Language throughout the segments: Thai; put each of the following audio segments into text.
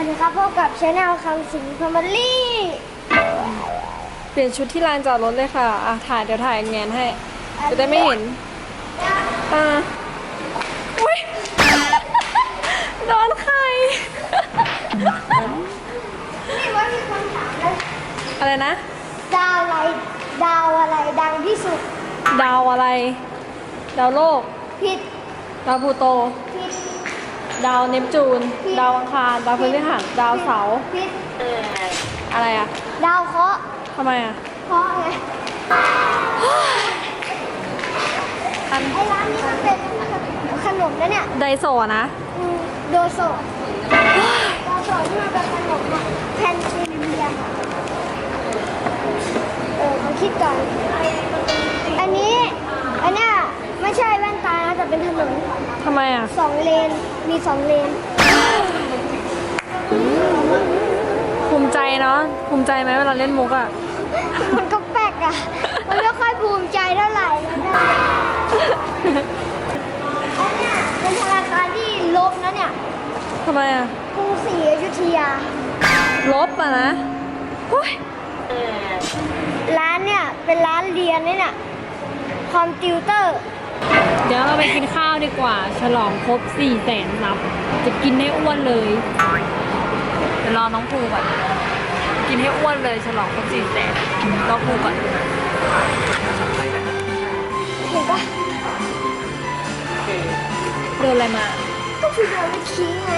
วัสดีครับพบกับชาแนลคำสิงฟมิลี่เปลี่ยนชุดที่ลานจอดรถเลยค่ะ อะถ่ายเดี๋ยวถ่ายแงนให้ จะได้ไม่เห็นอ่าอุ้ยโดนใคร นี่ว่ามีคนถามนะอะไรนะ ดาวอะไร ดาวอะไรดังที่สุด ดาวอะไร ดาวโลก ผิด ดาวพลูโตผิ ดดาวเนปจูน ดาวอังคาร ดาวพฤหัสดาวเสาร์ผิดอะไรอะ ดาวเคราะห์ทำไมอะเคราะห์ไงอันไอ้ร้านนี้มันเป็นขนมนะเนี่ยไดโซะนะอืมโดโซะโดโซะที่มันเป็นขนมอะแพนซิลเลียมเออเขาคิดก่อน อันนี้ อันเนี้ยไม่ใช่แว่นตานะแต่เป็นถนนทำไมอะ สองเลน มีสองเลน ภูมิใจเนาะภูมิใจไหมเวลาเล่นมุกอะมันก็แปลกอะมันไม่ค่อยภูมิใจเท่าไหร่นะอันเนี้ยเป็นธนาคารที่ลบนะเนี่ยทำไมอะกรุงศรีอยุธยา ลบอะนะโอ้ยร้านเนี่ยเป็นร้านเรียนนี่เนี่ยคอมพิวเตอร์ เดี๋ยวเราไปกินข้าวดีกว่า ฉลองครบ4ี่แสนซับ จะกินให้อ้วนเลยเดี๋ยวรอน้องภูก่อน กินให้อ้วนเลย ฉลองครบ4ี่แสนรอภูก่อนเห็นปะเดินอะไรมา ก็คือโดนชี้ไง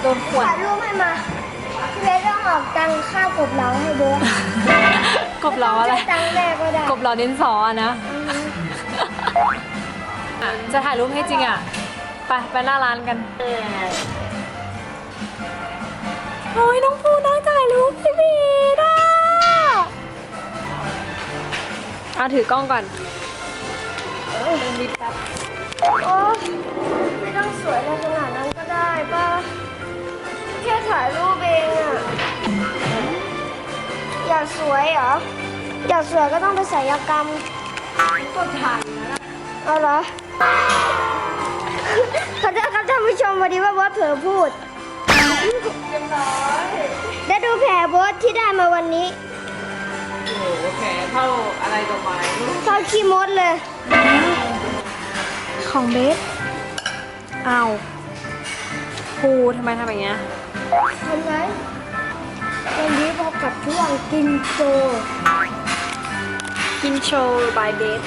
โดนขวดถ่ายรูปให้มาพี่เบสต้องออกตังค่ากบเราให้เบสกบ ล้ออะไรม่ต้งใช้ตังค์แม่ก็ได้กบล้อดินสออะนะอะจะถ่ายรูปให้จริงอะ ไป ไปหน้าร้านกัน โอ้ยน้องภูนั่งถ่ายรูปพี่บีดอะอะถือกล้องก่อนเออมีแป๊บโอ้ไม่ต้องสวยในขนาดนั้นก็ได้ป่ะ แค่ถ่ายรูปเองอะอยากสวยเหรอ อยากสวยก็ต้องไปศัลยกรรมก็ถ่ายนะเอาเหรอขอโทษครับท่านผู้ชมวันนี้ว่าบอสเผลอพูด เรียบร้อยและดูแผลบอสที่ได้มาวันนี้โอ้โหแผลเท่าอะไรต่อไปเข้าขี้มดเลย ของเบสอ้าวภูทำไมทำอย่างเงี้ยทำไงวันนี้พบกับช่วงกินโจ กินโชว์บายเบส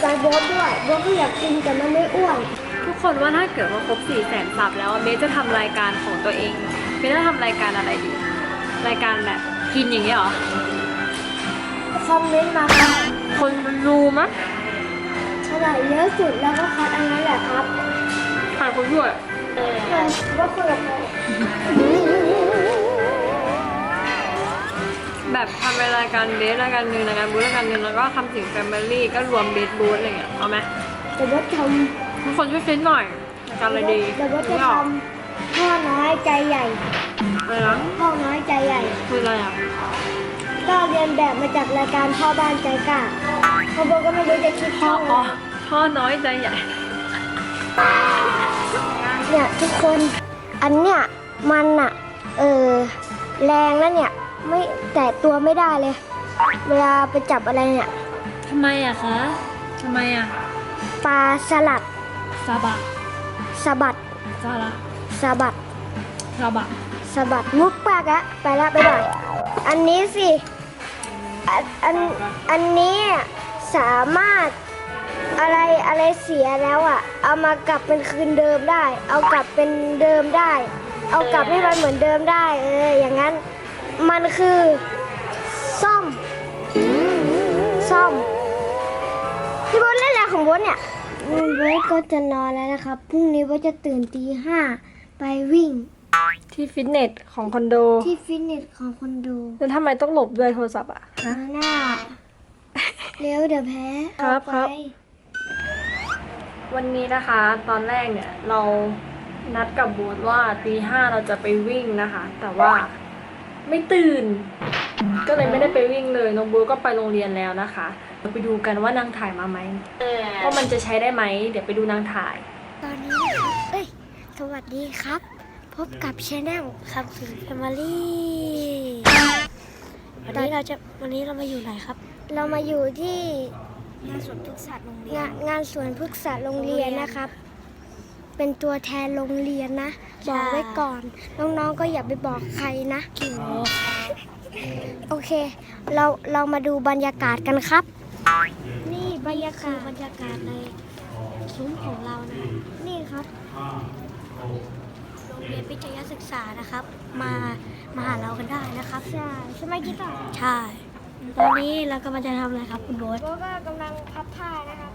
ใจบอสด้วยบอสก็อยากกินแต่มันไม่อ้วนทุกคนว่าถ้าเกิดว่าครบ4ี่แสนซับแล้วเบสจะทำรายการของตัวเองเบสจะทำรายการอะไรดี รายการแบบกินอย่างเงี้ยเหรอคอมเมนต์มาครับคนรูมั้ยเท่าไหร่เยอะสุดแล้วก็คัดอันนั้นแหละครับถ่ายคนด้วยว่าคุยกับใคร แบบทำเป็นรายการเบสรายการหนึ่งรายการบูธรายการหนึ่งแล้วก็คำสิงแฟมิลี่ก็รวมเบสบูธอะไรเงี้ยเอาไหมแต่ว่าททุกคนช่วยฟิตหน่อยรายการำอะไรดีแต่ว่าจะไม่ทออกำพ่อน้อยใจใหญ่อะไรนะพ่อน้อยใจใหญ่ คืออะไรอะก็เรียนแบบมาจากรายการพ่อบ้านใจกล้าพ่อโบก็ไม่รู้จะคิดพ่อเท่าอ๋อไหร่พ่อน้อยใจใหญ่เนี่ยทุกคน อันเนี้ยมันอะเออแรงแล้วเนี่ย ไม่แตะตัวไม่ได้เลย เวลาไปจับอะไรเนี่ยทำไมอะคะทำไมอะปลาสลัดซาบะสะบัดซาระสะบัดซาบะสะบัดมุกปากอะไปละบ๊ายบายอันนี้สิอันอันอันนี้สามารถอะไรอะไรเสียแล้วอะเอามากลับเป็นคืนเดิมได้ เอากลับเป็นเดิมได้ เอากลับให้มันเหมือนเดิมได้ เอออย่างนั้น มันคือซ่อมซ่อมพี่บอสเล่นอะไรของบอสเนี่ยบอสก็จะนอนแล้วนะครับพรุ่งนี้บอสจะตื่นตีห้าไปวิ่ง ที่ฟิตเนสของคอนโด ที่ฟิตเนสของคนดูแล้วทำไมต้องหลบด้วยโทรศัพท์อะฮะหน้าเร็วเดี๋ยวแพ้ครับเอาไปครับวันนี้นะคะตอนแรกเนี่ยเรานัดกับบูธว่าตีห้าเราจะไปวิ่งนะคะ แต่ว่า ไม่ตื่น ก็เลยไม่ได้ไปวิ่งเลยน้องบูธก็ไปโรงเรียนแล้วนะคะเราไปดูกันว่านางถ่ายมาไหมว่ามันจะใช้ได้ไหมเดี๋ยวไปดูนางถ่าย ตอนนี้นะคะเอ้ยกวัสดีครับ พบกับช anel คำสิงแฟมิลี่วันนี้เราจะวันนี้เรามาอยู่ไหนครับ เรามาอยู่ที่งานสวนพฤกษศาสตร์โรงเรียงานนงานสวนพฤกษศาสตร์โรงเรียนนะครับ เป็นตัวแทนโรงเรียนนะ บอกไว้ก่อน น้องๆก็อย่าไปบอกใครนะกี่โมงโอเค เราเรามาดูบรรยากาศกันครับ นี่บรรยาคือกาศบรรยากาศในซุ้มของเรานะนี่ครับโรงเรียนพิทยาศึกษานะครับ มามาหาเรากันได้นะครับใช่ใช่ไหมกิ๊ต่อใช่ตอนนี้เรากำลังจะทำอะไรครับคุณโบ๊ทโบก็กำลังพับผ้านะครับ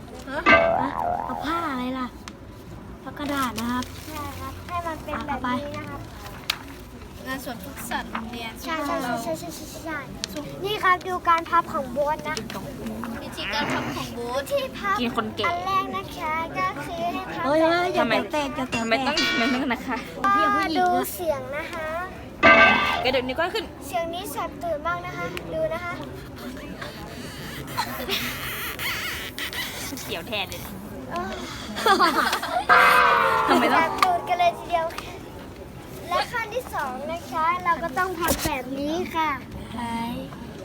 อะเอาผ้าอะไรล่ะ ผ้ากระดาษนะครับ ใช่ครับ ให้มันเป็นอะแบบเอาไปนี้นะครับงานสวนพฤกษศาสตร์โรงเรียนใช่ใช่ใช่ใช่ใช่ใช่ใช่นี่ครับดูการพับของโบสนะวิธีการทำของบูธที่พับกินคนเก่งอันแรกนะคะก็คือให้พับเฮ้ยแบบเฮ้ยอย่าทำไมแตกอย่าแตกทำไมต้องทำไมต้องนะคะพี่ผู้หญิงดูนะเสียงนะคะกระเดี๋ยวนี้วก็ขึ้น เสียงนี้แสบตื่นมากนะคะ ดูนะคะเสียวแทนเลยเออ ทำไมแสต้องบตื่นกันเลยทีเดียว และขั้นที่สองนะคะ เราก็ต้องพับแบบนี้ค่ะไหน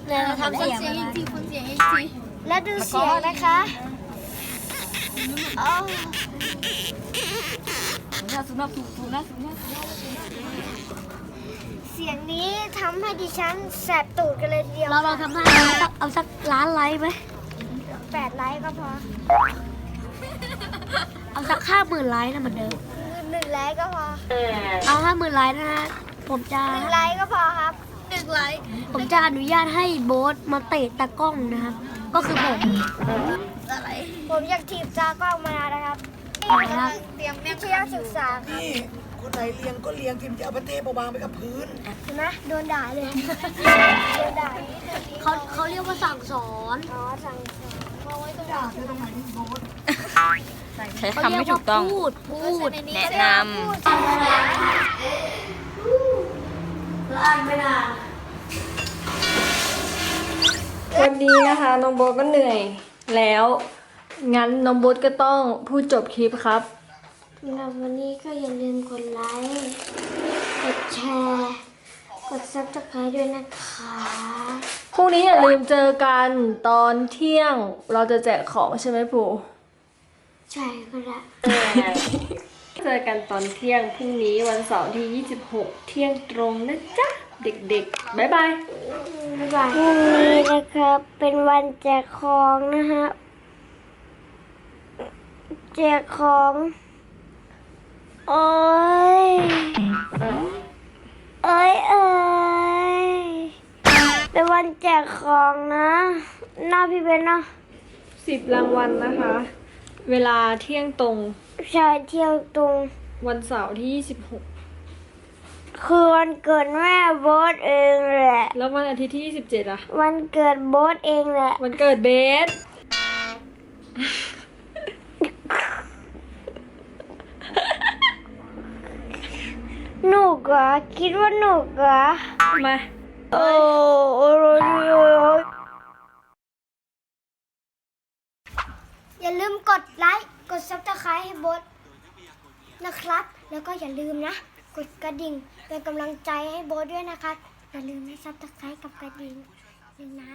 เนี่ยเราทำเสียงอะไรคุณเสียงอีกทีและดูเสียงนะคะอ๋อหน้าสูงหน้าสูงสูงหน้าสูงหน้าเสียงนี้ทำให้ดิฉันแสบตูดกันเลยทีเดียวเราเราทำได้เอาสักเอาสักล้านไลค์ไหมแปดไลค์ก็พอ เอาสักห้าหมื่นไลค์นะเหมือนเดิมหนึ่งไลค์ก็พอเอาห้าหมื่นไลค์นะฮะผมจะหนึ่งไลค์ก็พอครับหนึ่งไลค์ผมจะอนุญาตให้โบ๊ทมาเตะตากล้องนะครับ ก็คือผมอะไรผมอยากถีบจากล้องมานานนะครับนะครับเตรียมแม่วิทยาศึกษาครับนี่คนไหนเลี้ยงก็เลี้ยงทีมจะเอาประเทศมาวางไว้กับพื้นเห็นไหมโดนด่าเลยโดนด่าเขาเขาเรียกว่าสั่งสอนอ๋อสั่งสอนเอาไว้ตรงไหนใช้เขาคำเรีไม่ยกถูว่ากต้อง พูด พูด แนะนพูดจริงเลยอ่านไม่นานวันนี้นะคะน้องโบ๊ทก็เหนื่อยแล้ว งั้นน้องโบ๊ทก็ต้องพูดจบคลิปครับ สำหรับวันนี้ก็อย่าลืมกดไลค์ กดแชร์ กดซับสไครต์ด้วยนะคะ พรุ่งนี้อย่าลืมเจอกันตอนเที่ยงเราจะแจกของใช่ไหมปู่ ใช่ก็ได้เจอกันตอนเที่ยงพรุ่งนี้วันเสาร์ที่ 26 เที่ยงตรงนะจ๊ะ เด็กๆ บ๊ายบาย บ๊ายบายพรุ่งนี้นะครับ เป็นวันแจกของนะฮะแจกของ โอ้ยเอ้ยเอ้ยเป็นวันแจกของนะ หน้าพี่เบนเนาะ10รางวัลนะคะ เวลาเที่ยงตรงชายเที่ยวตรง วันเสาร์ที่คือวันเกิดแม่โบสเองแหละ26แล้ววันอาทิตย์ที่ 27อะ วันเกิดโบสเองแหละ วันเกิดเบส หนุกเหรอคิดว่าหนุกเหรอมา โอ้โอ้โยอย่า ดไลค์ กดซับสไครต์ให้โบทนะครับ แล้วก็อย่าลืมนะ กดกระดิ่งเป็นกำลังใจให้โบทด้วยนะคะ อย่าลืมนะซับสไครต์กับกระดิ่งนะ